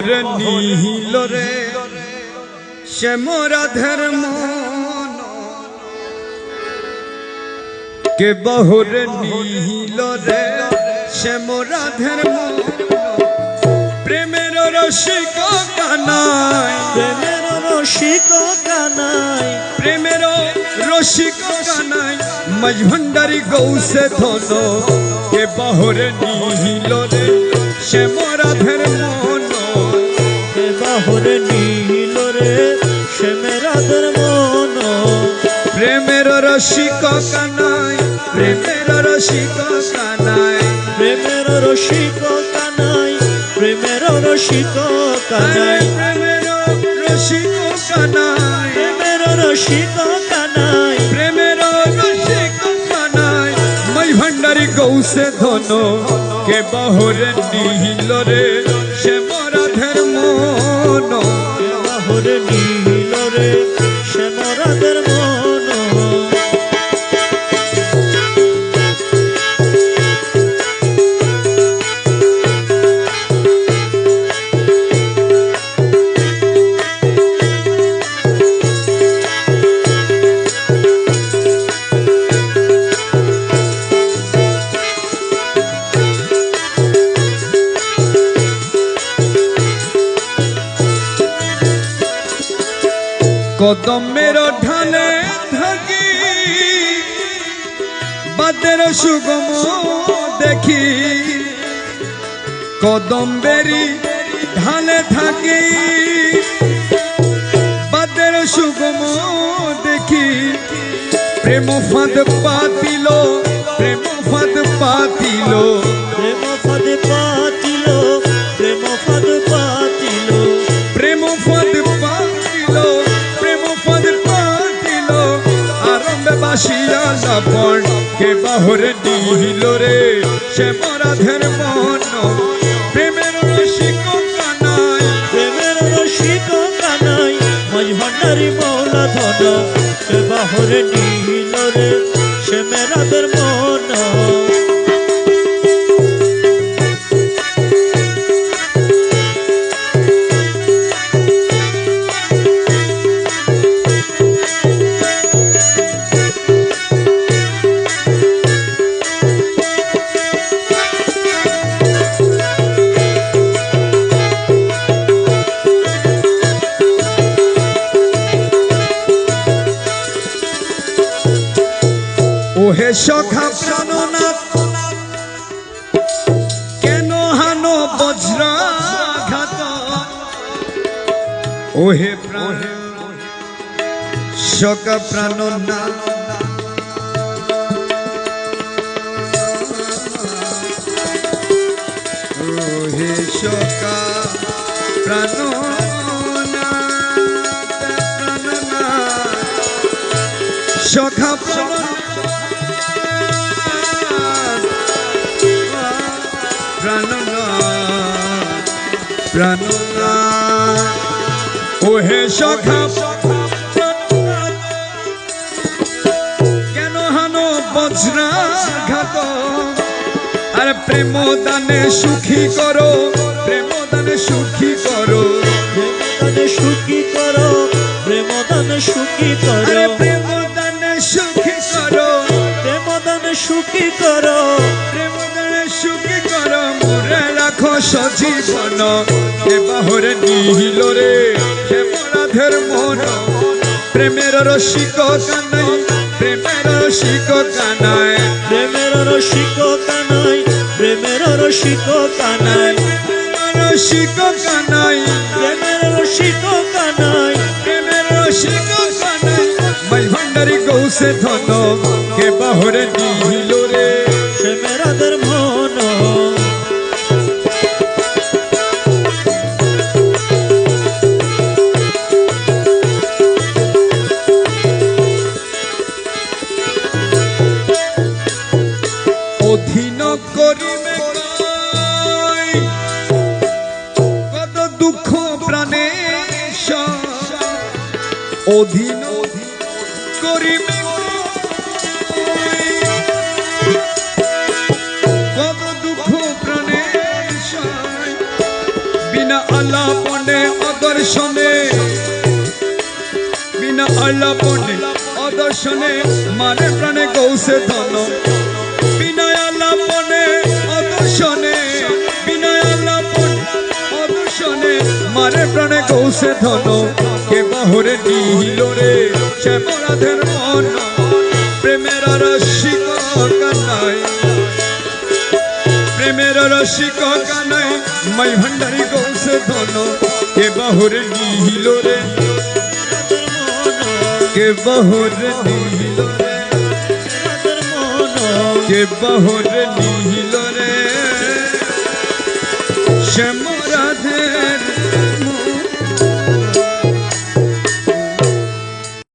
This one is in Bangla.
নিহিল রে সে মোরা ধর্ম কে বহুর নিহিল রে সে মোরা ধর্ম প্রেমের রসিক কানাই প্রেমের রসিক কানাই প্রেমের রসিক কানাই মজভণ্ডারি গৌসে ধন। কে বহুর নিহিল রে সে মোরা ধর্ম হে বাহুরে নীল রে সে মেরাদের মন প্রেমের রসিক কানাই প্রেমের রসিক কানাই। প্রেমের রসিক কানাই প্রেমের রসিক কানাই। প্রেমের রসিক কানাই। প্রেমের রসিক কানাই। প্রেমের রসিক কানাই। মই ভণ্ডারি গৌসে ধন কে বাহুরে নিহিল রে সে কদমের ঢালে থাকি বাদের সুগম দেখি। কদম্বেরি ঢালে থাকি বাদের সুগম দেখি। প্রেম ফাঁদ পাতিল, প্রেম ফাঁদ পাতিল। প্রেম পদ পাতিল। বাহরে নিহিল রে। সে মরাধের মন প্রেমের রসিক কানাই। প্রেমের রসিক কানাই মজ ভণ্ডারি মৌলা ধন। সে বাহরে নীল সখা প্রাণনাথ কেন হানো বজ্রাঘাত? ওহে প্রাণ সখা প্রাণনাথ। ওহে সখা প্রাণনাথ সখা প্রাণনাথ। ওহে সখা কেন হানো বজ্রাঘাত? আর প্রেম দানে সুখী করো প্রেম দানে সুখী করো। প্রেমদানে সুখী করো প্রেমদানে সুখী আরে করো। প্রেম দানে সুখী করো। প্রেমদানে সুখী করো। প্রেম সজীবন এ বাহরে নিহিল রে। সে মরাধের মন প্রেমের রসিক কানাই প্রেমের রসিক কানাই। প্রেমের রসিক কানাই প্রেমের রসিক কানাই। রসিক কানাই। প্রেমের রসিক কানাই। প্রেমের রসিক কানাই। মাই ভান্ডারি গৌসে ধন কে বাহরে নিহিল রে। দুঃখ প্রাণে অধীন কই, কত দুঃখ প্রাণে বিনা আলাপনে অদর্শনে বিনা আলাপনে অদর্শনে মানে প্রাণে গৌসে ধন মারে প্রাণে গৌসে ধন। কে বাহরে নিহিল রে? শ্যামরাধের মন। প্রেমের রসিক কানাই প্রেমের রসিক কানাই মাই ভান্ডারি গৌসে ধন। কে বাহরে নিহিল রে? কে বাহরে নিহিল রে? কে বাহরে নিহিল